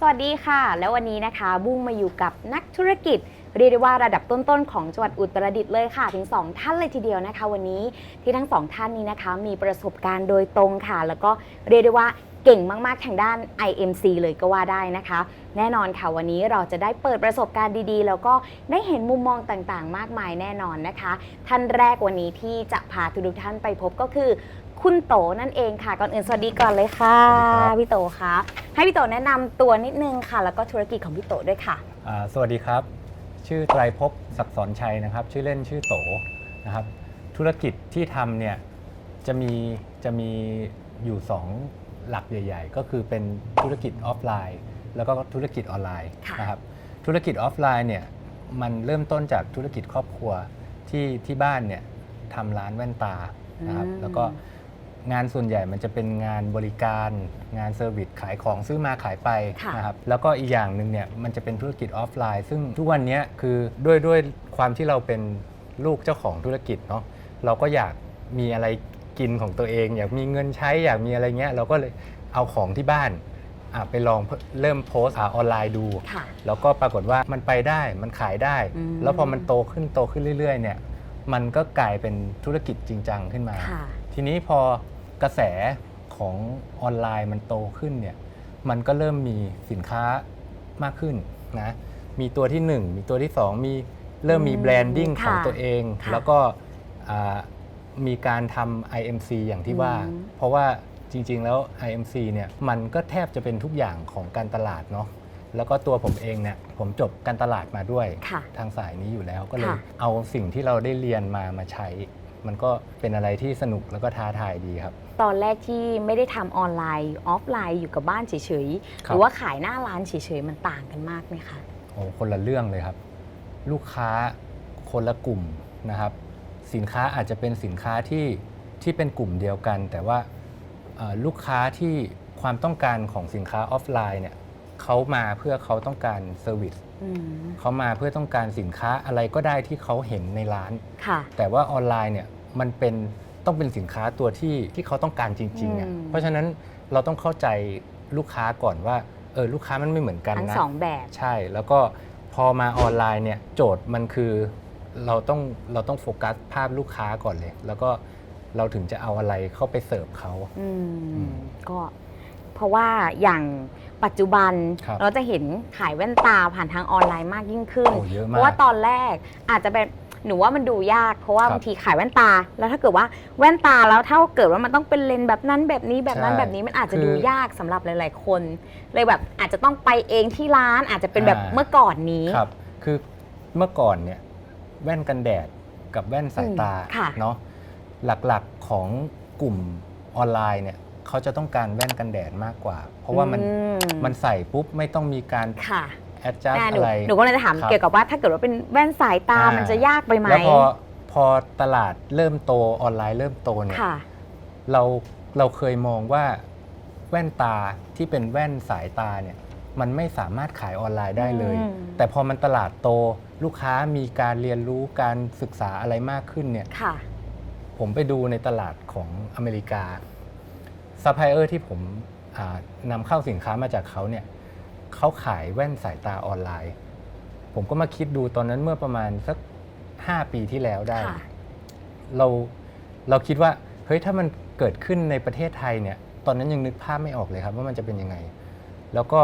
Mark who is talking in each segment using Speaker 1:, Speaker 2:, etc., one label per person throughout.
Speaker 1: สวัสดีค่ะ แล้ววันนี้นะคะ บุ้งมาอยู่กับนักธุรกิจ เรียกได้ว่าระดับต้นๆของจังหวัดอุตรดิตถ์เลยค่ะ ถึง 2 ท่านเลยทีเดียวนะคะ วันนี้ที่ทั้งสองท่านนี้นะคะ มีประสบการณ์โดยตรงค่ะ แล้วก็เรียกได้ว่าเก่งมากๆทางด้าน IMC เลยก็ว่าได้นะคะ แน่นอนค่ะวันนี้เราจะได้เปิดประสบการณ์ดีๆ แล้วก็ได้เห็นมุมมองต่างๆ มากมายแน่นอนนะคะ ท่านแรกวันนี้ที่จะพาทุกท่านไปพบก็คือ คุณโตนั่นเองค่ะ ก่อนอื่นสวัสดีก่อนเลยค่ะ
Speaker 2: สวัสดีครับ
Speaker 1: พี่โตคะให้พี่โตแนะนำตัวนิดนึงค่ะ แล้วก็ธุรกิจของพี่โตด้วยค่ะ
Speaker 2: อ่าสวัสดีครับ ชื่อไตรภพศักดิ์สอนชัยนะครับ ชื่อเล่นชื่อโตนะครับ ธุรกิจที่ทำเนี่ยจะมีจะมีอยู่ 2 หลักใหญ่ ๆ ก็คือเป็นธุรกิจออฟไลน์ แล้วก็ธุรกิจออนไลน์
Speaker 1: ค่ะ
Speaker 2: นะครับ ธุรกิจออฟไลน์เนี่ยมันเริ่มต้นจากธุรกิจครอบครัวที่ที่บ้านเนี่ยทำร้านแว่นตานะครับ
Speaker 1: อืม
Speaker 2: แล้วก็ งานส่วนใหญ่มันจะเป็นงานบริการงานเซอร์วิสขายของซื้อมาขายไป
Speaker 1: ค่ะ
Speaker 2: นะครับแล้วก็อีกอย่างหนึ่งเนี่ยมันจะเป็นธุรกิจออฟไลน์ ซึ่งทุกวันเนี้ยคือด้วยด้วยความที่เราเป็นลูกเจ้าของธุรกิจเนาะเราก็อยากมีอะไรกินของตัวเอง อยากมีเงินใช้อยากมีอะไรเงี้ยเราก็เลยเอาของที่บ้านอะไปลองเริ่มโพสต์อะออนไลน์ดู
Speaker 1: ค่ะ
Speaker 2: แล้วก็ปรากฏว่ามันไปได้มันขายได้
Speaker 1: อืม
Speaker 2: แล้วพอมันโตขึ้นโตขึ้นเรื่อยๆเนี่ยมันก็กลายเป็นธุรกิจจริงจังขึ้นมา
Speaker 1: ค่ะ
Speaker 2: ทีนี้พอ กระแสของออนไลน์มันโตขึ้นเนี่ยมันก็เริ่มมีสินค้ามากขึ้นนะมีตัวที่ 1 มีตัวที่ 2 มีเริ่มมี
Speaker 1: อืม
Speaker 2: แบรนดิ้งของ
Speaker 1: ค่ะ
Speaker 2: ตัวเอง
Speaker 1: ค่ะ
Speaker 2: แล้วก็อ่ามีการทำ IMC อย่างที่ว่า
Speaker 1: อืม
Speaker 2: เพราะว่าจริง ๆ แล้ว IMC เนี่ยมันก็แทบจะเป็นทุกอย่างของการตลาดเนาะแล้วก็ตัวผมเองเนี่ยผมจบการตลาดมาด้วย
Speaker 1: ค่ะ
Speaker 2: ทางสายนี้อยู่แล้วก็เลย
Speaker 1: ค่ะ
Speaker 2: เอาสิ่งที่เราได้เรียนมามาใช้ มันก็เป็นอะไรที่สนุกแล้วก็ท้าทายดีครับ
Speaker 1: ตอนแรกที่ไม่ได้ทำออนไลน์ ออฟไลน์อยู่กับบ้านเฉยๆ
Speaker 2: ค
Speaker 1: ห
Speaker 2: รับ
Speaker 1: รือว่าขายหน้าร้านเฉยๆ มันต่างกันมากไหมคะ
Speaker 2: โอ้คนละเรื่องเลยครับ ลูกค้าคนละกลุ่มนะครับ สินค้าอาจจะเป็นสินค้าที่ที่เป็นกลุ่มเดียวกัน แต่ว่าเอ่อลูกค้าที่ความต้องการของสินค้าออฟไลน์เนี่ยเขามาเพื่อเขาต้องการเซอร์วิส
Speaker 1: อืม
Speaker 2: เขามาเพื่อต้องการสินค้าอะไรก็ได้ที่เขาเห็นในร้าน
Speaker 1: ค่ะ
Speaker 2: แต่ว่าออนไลน์เนี่ย มันเป็นต้องเป็นสินค้าตัวที่ที่เขาต้องการจริงๆอะ
Speaker 1: อืม
Speaker 2: เพราะฉะนั้นเราต้องเข้าใจลูกค้าก่อนว่าเออลูกค้ามันไม่เหมือนกัน
Speaker 1: ทั้ง
Speaker 2: นะ
Speaker 1: สองแบบ
Speaker 2: ใช่แล้วก็พอมาออนไลน์เนี่ยโจทย์มันคือเราต้องเราต้องโฟกัสภาพลูกค้าก่อนเลย แล้วก็เราถึงจะเอาอะไรเข้าไปเสิร์ฟเขา
Speaker 1: อื
Speaker 2: อื
Speaker 1: ม
Speaker 2: ม
Speaker 1: ก็เพราะว่าอย่างปัจจุบัน
Speaker 2: ครับ
Speaker 1: เราจะเห็นขายแว่นตาผ่านทางออนไลน์มากยิ่งขึ้น
Speaker 2: โอ้เยอะ
Speaker 1: เพ
Speaker 2: มาก
Speaker 1: ราะว่าตอนแรกอาจจะเป็น หนูว่ามันดูยาก เพราะว่า
Speaker 2: ครับ
Speaker 1: บางทีขายแว่นตา แล้วถ้าเกิดว่าแว่นตาแล้วถ้าเกิดว่ามันต้องเป็นเลนส์แบบนั้นแบบนี้แบบนั้น
Speaker 2: ใช่
Speaker 1: แบบนี้มันอาจจะ
Speaker 2: คือ
Speaker 1: ดูยากสำหรับหลาย ๆ คน เลยแบบอาจจะต้องไปเองที่ร้านอาจจะเป็นแบบ
Speaker 2: อ่า
Speaker 1: เมื่อก่อนนี้
Speaker 2: ครับ คือเมื่อก่อนเนี่ยแว่นกันแดดกับแว่นสายตา
Speaker 1: อืมค่ะ
Speaker 2: เนาะหลักๆของกลุ่มออนไลน์เนี่ยเขาจะต้องการแว่นกันแดดมากกว่า เพราะว่ามัน
Speaker 1: อืม
Speaker 2: มันใส่ปุ๊บไม่ต้องมีการ
Speaker 1: ค่ะ
Speaker 2: แอดจัส
Speaker 1: แน่หนู
Speaker 2: อะไร
Speaker 1: หนูก็เลยจะถาม
Speaker 2: ครับ
Speaker 1: เกี่ยวกับว่าถ้าเกิดว่าเป็นแว่นสายตา
Speaker 2: อ่ามั
Speaker 1: มันจะยากไปไหม
Speaker 2: แล้วพอพอตลาดเริ่มโตออนไลน์เริ่มโตเนี่ย
Speaker 1: ค่ะ
Speaker 2: เราเราเคยมองว่าแว่นตาที่เป็นแว่นสายตาเนี่ยมันไม่สามารถขายออนไลน์ได้เลย
Speaker 1: อืม
Speaker 2: แต่พอมันตลาดโตลูกค้ามีการเรียนรู้การศึกษาอะไรมากขึ้นเนี่ย
Speaker 1: ค่ะ
Speaker 2: ผมไปดูในตลาดของอเมริกาซัพพลายเออร์ที่ผมอ่านำเข้าสินค้ามาจากเขาเนี่ย เขาขายแว่นสายตาออนไลน์ ผมก็มาคิดดูตอนนั้นเมื่อประมาณสัก5ปีที่แล้วได้
Speaker 1: ค่ะ
Speaker 2: เราเราคิดว่าเฮ้ยถ้ามันเกิดขึ้นในประเทศไทยเนี่ย ตอนนั้นยังนึกภาพไม่ออกเลยครับ ว่ามันจะเป็นยังไง แล้วก็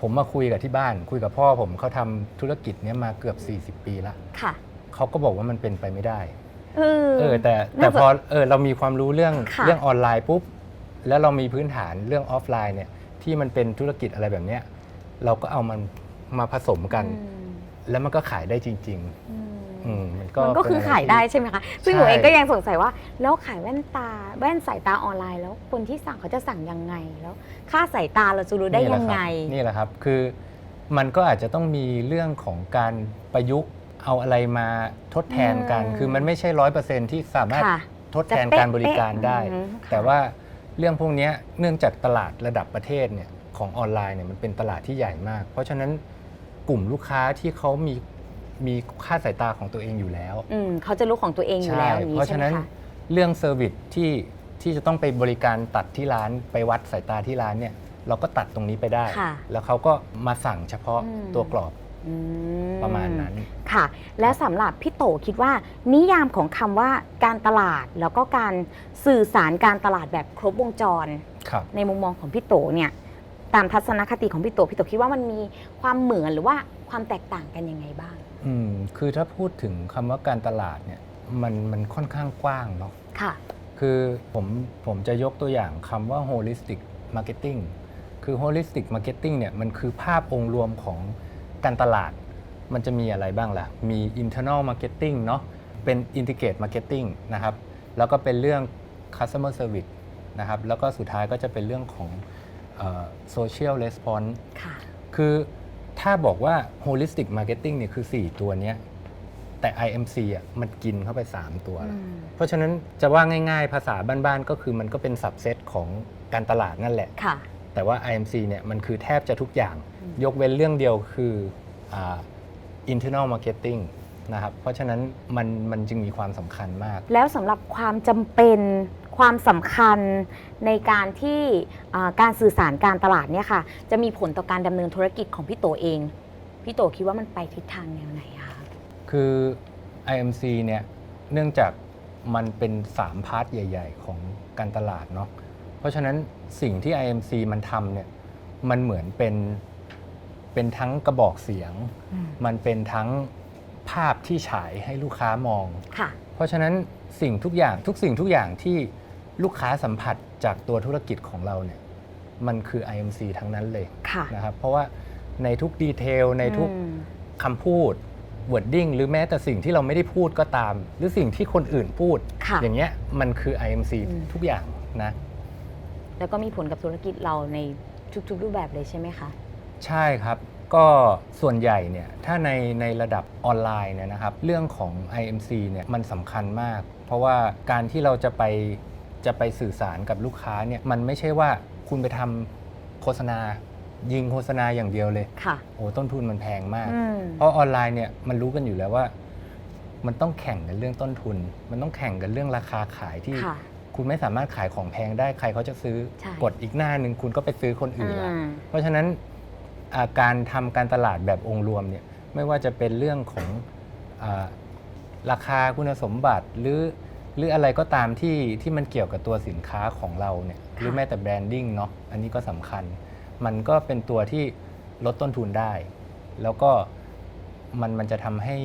Speaker 2: ผมมาคุยกับที่บ้าน คุยกับพ่อผมเขาทำธุรกิจเนี้ยมาเกือบ 40 ปีละ
Speaker 1: ค่ะ
Speaker 2: เขาก็บอกว่ามันเป็นไปไม่ได้
Speaker 1: เออ
Speaker 2: เออแต่แต่
Speaker 1: น่าจะ
Speaker 2: พอเออเรามีความรู้เรื่อง
Speaker 1: ค่ะ
Speaker 2: เรื่องออนไลน์ปุ๊บ แล้วเรามีพื้นฐานเรื่องออฟไลน์เนี่ยที่มันเป็นธุรกิจอะไรแบบเนี้ย เราก็เอามันมาผสมกัน
Speaker 1: อืม
Speaker 2: แล้วมันก็ขายได้จริง
Speaker 1: อืม
Speaker 2: ๆ อืมมันก็
Speaker 1: มันก็คือ
Speaker 2: เป็ะร
Speaker 1: ขาย
Speaker 2: ที่
Speaker 1: ได้ใช่ไหมคะซึ่ง
Speaker 2: ใช่
Speaker 1: หนูเองก็ยังสงสัยว่า แล้วขายแว่นตา แว่นสายตาออนไลน์แล้ว คนที่สั่งเขาจะสั่งยังไงแล้ว ค่าสายตาเราจะรู้ได้
Speaker 2: นี่แห
Speaker 1: ยั
Speaker 2: ละ
Speaker 1: ง
Speaker 2: ครับ
Speaker 1: ไง
Speaker 2: นี่แหละครับคือมันก็อาจจะต้องมีเรื่องของการประยุกต์เอาอะไรมาทดแทนกัน
Speaker 1: อืม
Speaker 2: คือมันไม่ใช่ร้อยเปอร์เซ็นที่สามารถ
Speaker 1: ค่ะ
Speaker 2: ทดแทนการบริการได้
Speaker 1: จะเป๊ะๆ
Speaker 2: แต่ว่าเรื่องพวกเนี้ยเนื่องจากตลาดระดับประเทศเนี่ย ของออนไลน์เนี่ยมันเป็นตลาดที่ใหญ่มาก เพราะฉะนั้นกลุ่มลูกค้าที่เขามีมีค่าสายตาของตัวเองอยู่แล้ว
Speaker 1: อืมเขาจะรู้ของตัวเองอยู่แล้วอย่าง
Speaker 2: เพ
Speaker 1: นี้
Speaker 2: ราะ
Speaker 1: ใช่
Speaker 2: ฉะ
Speaker 1: ไหม
Speaker 2: นั้น
Speaker 1: คะ
Speaker 2: เรื่องเซอร์วิสที่ที่จะต้องไปบริการตัดที่ร้านไปวัดสายตาที่ร้านเนี่ยเราก็ตัดตรงนี้ไปได้
Speaker 1: ค่ะ
Speaker 2: แล้วเขาก็มาสั่งเฉพาะ
Speaker 1: อืม
Speaker 2: ตัวกรอบ
Speaker 1: อื
Speaker 2: ประมาณนั้น
Speaker 1: ค่ะ และสำหรับพี่โตคิดว่า นิยามของคำว่าการตลาดแล้วก็การสื่อสารการตลาดแบบครบวงจร
Speaker 2: ครับ
Speaker 1: ในมุมมองของพี่โตเนี่ย ตามทัศนคติของพี่โตพี่โตคิดว่ามันมีความเหมือนหรือว่าความแตกต่างกันยังไงบ้าง
Speaker 2: อืมคือถ้าพูดถึงคำว่าการตลาดเนี่ยมันมันค่อนข้างกว้างเนาะ
Speaker 1: ค่ะ
Speaker 2: คือผมผมจะยกตัวอย่างคำว่า holistic marketing คือ holistic marketing เนี่ยมันคือภาพองค์รวมของการตลาด มันจะมีอะไรบ้างล่ะ มี internal marketing เนาะเป็น integrate marketing นะครับ แล้วก็เป็นเรื่อง customer service นะครับ แล้วก็สุดท้ายก็จะเป็นเรื่องของ เอ่อ social response
Speaker 1: ค่ะ
Speaker 2: คือถ้าบอกว่า holistic marketing เนี่ยคือ 4 ตัวเนี้ยแต่ IMC อะมันกินเข้าไป 3 ตัวแล้วเพราะฉะนั้นจะว่าง่ายๆ ภาษาบ้านๆ ก็คือมันก็เป็นสับเซตของการตลาดนั่นแหละ
Speaker 1: ค่ะ
Speaker 2: แต่ว่า IMC เนี่ยมันคือแทบจะทุกอย่าง
Speaker 1: อืม
Speaker 2: ยกเว้นเรื่องเดียวคืออ่า internal marketing นะครับ เพราะฉะนั้นมันมันจึงมีความสำคัญมาก
Speaker 1: แล้วสำหรับความจำเป็น ความสำคัญในการที่อ่าการสื่อสารการตลาดเนี่ยค่ะ จะมีผลต่อการดำเนินธุรกิจของพี่โตเอง พี่โตคิดว่ามันไปทิศทางแนวไหนอะคะ
Speaker 2: คือ IMC เนี่ยเนื่องจากมันเป็น 3 พาร์ทใหญ่ ๆ ของการตลาดเนาะเพราะฉะนั้นสิ่งที่ IMC มันทำเนี่ยมันเหมือนเป็นเป็นทั้งกระบอกเสียง มันเป็นทั้งภาพที่ฉายให้ลูกค้ามอง
Speaker 1: ค่ะ
Speaker 2: เพราะฉะนั้นสิ่งทุกอย่างทุกสิ่งทุกอย่างที่ ลูกค้าสัมผัสจากตัวธุรกิจของเราเนี่ยมันคือ IMC ทั้งนั้นเลย
Speaker 1: ค่ะ
Speaker 2: นะครับ เพราะว่าในทุกดีเทลในทุก
Speaker 1: อืม
Speaker 2: คำพูด wording หรือแม้แต่สิ่งที่เราไม่ได้พูดก็ตาม หรือสิ่งที่คนอื่นพูด
Speaker 1: ค่ะ
Speaker 2: อย่างเงี้ยมันคือ IMC
Speaker 1: อืม
Speaker 2: ทุกอย่างนะ
Speaker 1: แล้วก็มีผลกับธุรกิจเราในทุกๆ รูปแบบเลยใช่ไหมคะ
Speaker 2: ใช่ครับ ก็ส่วนใหญ่เนี่ยถ้าในในระดับออนไลน์เนี่ยนะครับ เรื่องของ IMC เนี่ยมันสำคัญมาก เพราะว่าการที่เราจะไป จะไปสื่อสารกับลูกค้าเนี่ยมันไม่ใช่ว่าคุณไปทำโฆษณา ยิงโฆษณาอย่างเดียวเลย
Speaker 1: ค่ะ
Speaker 2: โอ้ต้นทุนมันแพงมาก
Speaker 1: อืม
Speaker 2: เพราะออนไลน์เนี่ยมันรู้กันอยู่แล้วว่า มันต้องแข่งกันเรื่องต้นทุน มันต้องแข่งกันเรื่องราคาขายที่
Speaker 1: ค่ะ
Speaker 2: คุณไม่สามารถขายของแพงได้ใครเขาจะซื้อ
Speaker 1: ใช่
Speaker 2: กดอีกหน้าหนึ่งคุณก็ไปซื้อคนอื่นละ
Speaker 1: อ่า
Speaker 2: เพราะฉะนั้นอ่าการทำการตลาดแบบองค์รวมเนี่ยไม่ว่าจะเป็นเรื่องของอาราคาคุณสมบัติหรือ หรืออะไรก็ตามที่ที่มันเกี่ยวกับตัวสินค้าของเราเนี่ยหรือแม้แต่แบรนดิ้งเนาะอันนี้ก็สำคัญ มันก็เป็นตัวที่ลดต้นทุนได้ แล้วก็มันมันจะทำให้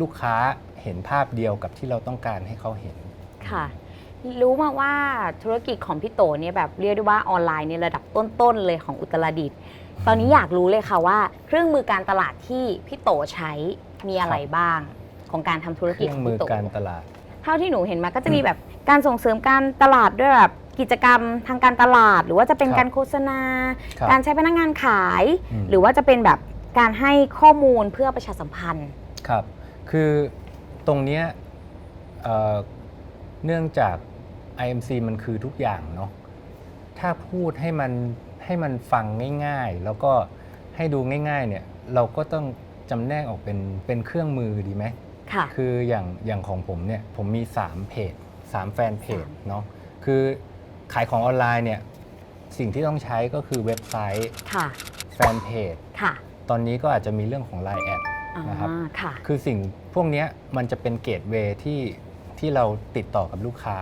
Speaker 2: ลูกค้าเห็นภาพเดียวกับที่เราต้องการให้เขาเห็น
Speaker 1: ค่ะ รู้มาว่าธุรกิจของพี่โตเนี่ยแบบเรียกได้ว่าออนไลน์เนี่ยระดับต้นๆเลยของอุตรดิตถ์ตอนนี้อยากรู้เลยค่ะว่า เครื่องมือการตลาดที่พี่โตใช้มีอะไรบ้าง ของการทำธุร
Speaker 2: เค
Speaker 1: กิจ
Speaker 2: รื่อ
Speaker 1: ของง
Speaker 2: มือ
Speaker 1: พี่โต
Speaker 2: การตลาด
Speaker 1: เท่าที่หนูเห็นมาก็จะมีแบบการส่งเสริมการตลาดด้วยแบบกิจกรรมทางการตลาด หรือว่าจะเป็น
Speaker 2: ครับ
Speaker 1: การโฆษณา
Speaker 2: ครับ
Speaker 1: การใช้พนักงานขาย
Speaker 2: อืม
Speaker 1: หรือว่าจะเป็นแบบการให้ข้อมูลเพื่อประชาสัมพันธ์
Speaker 2: ครับ คือตรงเนี้ยเอ่อเนื่องจาก IMC มันคือทุกอย่างเนาะ ถ้าพูดให้มันให้มันฟังง่ายๆ แล้วก็ให้ดูง่ายๆเนี่ย เราก็ต้องจำแนกออกเป็นเป็นเครื่องมือดีไหม
Speaker 1: ค่ะ
Speaker 2: คืออย่างอย่างของผมเนี่ยผมมี 3 เพจ3แฟนเพจ
Speaker 1: สาม
Speaker 2: เนาะคือขายของออนไลน์เนี่ยสิ่งที่ต้องใช้ก็คือเว็บไซต์
Speaker 1: ค่ะ
Speaker 2: แฟนเพจ
Speaker 1: ค่ะ
Speaker 2: ตอนนี้ก็อาจจะมีเรื่องของ Line แอด
Speaker 1: อ่า
Speaker 2: นะครับ
Speaker 1: ค่ะ
Speaker 2: คือสิ่งพวกเนี้ยมันจะเป็นเกตเวย์ที่ที่เราติดต่อกับลูกค้า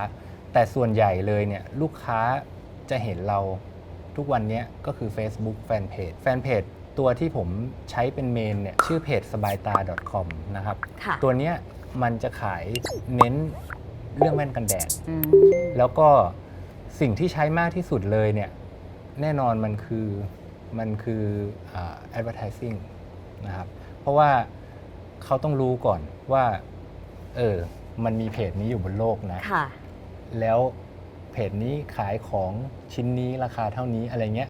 Speaker 2: แต่ส่วนใหญ่เลยเนี่ยลูกค้าจะเห็นเราทุกวันเนี้ยก็คือ Facebook Fanpage Fanpage ตัวที่ผมใช้เป็นเมนเนี่ยชื่อเพจสบายตา .com นะครับ
Speaker 1: ค่ะ
Speaker 2: ตัวเนี้ยมันจะขายเน้นเรื่องแว่นกันแดด
Speaker 1: อืม
Speaker 2: แล้วก็สิ่งที่ใช้มากที่สุดเลยเนี่ยแน่นอนมันคือมันคืออ่า advertising นะครับ เพราะว่าเขาต้องรู้ก่อนว่าเออมันมีเพจนี้อยู่บนโลกนะ
Speaker 1: ค่ะ
Speaker 2: แล้วเพจนี้ขายของชิ้นนี้ราคาเท่านี้อะไรเงี้ย